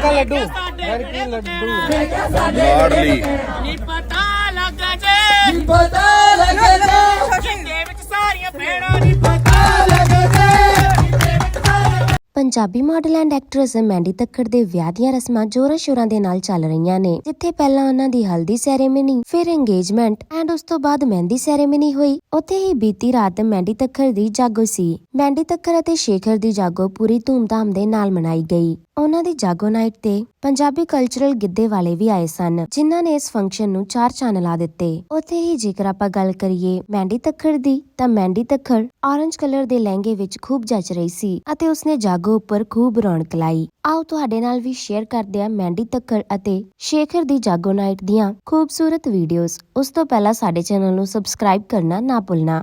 ਕਾਕਾ ਲੱਡੂ। ਵੈਰੀ ਲੱਡੂ। ਲਾਡਲੀ। ਨੀ ਪਤਾ ਲੱਗ ਜੇ। ਨੀ ਪਤਾ Punjabi model and actress Mandy Takhar ਦੇ ਵਿਆਹ ਦੀਆਂ ਰਸਮਾਂ ਜੋਰਾਂ ਸ਼ੋਰਾਂ ਦੇ ਨਾਲ ਚੱਲ ਰਹੀਆਂ ਨੇ, ਜਿੱਥੇ ਪਹਿਲਾਂ ਉਹਨਾਂ ਦੀ ਹਲਦੀ ਸੈਰੇਮਨੀ ਫਿਰ ਇੰਗੇਜਮੈਂਟ ਐਂਡ ਉਸ ਤੋਂ ਬਾਅਦ ਮਹਿੰਦੀ ਸੈਰੇਮਨੀ ਹੋਈ। ਉੱਥੇ ਹੀ ਬੀਤੀ ਰਾਤ ਮੈਂਡੀ ਤੱਕੜ ਦੀ ਜਾਗੋ ਸੀ। ਮੈਂਡੀ ਤੱਕੜ ਅਤੇ ਸ਼ੇਖਰ ਦੀ ਜਾਗੋ ਪੂਰੀ ਧੂਮਧਾਮ ਦੇ ਨਾਲ ਮਨਾਈ ਗਈ। ਉਹਨਾਂ ਦੀ ਜਾਗੋ ਨਾਈਟ ਤੇ ਪੰਜਾਬੀ ਕਲਚਰਲ ਗਿੱਧੇ ਵਾਲੇ ਵੀ ਆਏ ਸਨ, ਜਿਨ੍ਹਾਂ ਨੇ ਇਸ ਫੰਕਸ਼ਨ ਨੂੰ ਚਾਰ ਚੰਨ ਲਾ ਦਿੱਤੇ। ਉੱਥੇ ਹੀ ਜੇਕਰ ਆਪਾਂ ਗੱਲ ਕਰੀਏ ਮੈਂਡੀ ਤੱਖੜ ਦੀ, ਤਾਂ ਮੈਂਡੀ ਤੱਖੜ ਔਰੰਜ ਕਲਰ ਦੇ ਲਹਿੰਗੇ ਵਿੱਚ ਖੂਬ ਜੱਚ ਰਹੀ ਸੀ ਅਤੇ ਉਸਨੇ ਜਾਗੋ ਉੱਪਰ ਖੂਬ ਰੌਣਕ ਲਾਈ। ਆਓ ਤੁਹਾਡੇ ਨਾਲ ਵੀ ਸ਼ੇਅਰ ਕਰਦੇ ਆ ਮੈਂਡੀ ਤੱਖੜ ਅਤੇ ਸ਼ੇਖਰ ਦੀ ਜਾਗੋ ਨਾਈਟ ਦੀਆਂ ਖੂਬਸੂਰਤ ਵੀਡੀਓਜ਼ ਉਸ ਤੋਂ ਪਹਿਲਾਂ ਸਾਡੇ ਚੈਨਲ ਨੂੰ ਸਬਸਕ੍ਰਾਈਬ ਕਰਨਾ ਨਾ ਭੁੱਲਣਾ।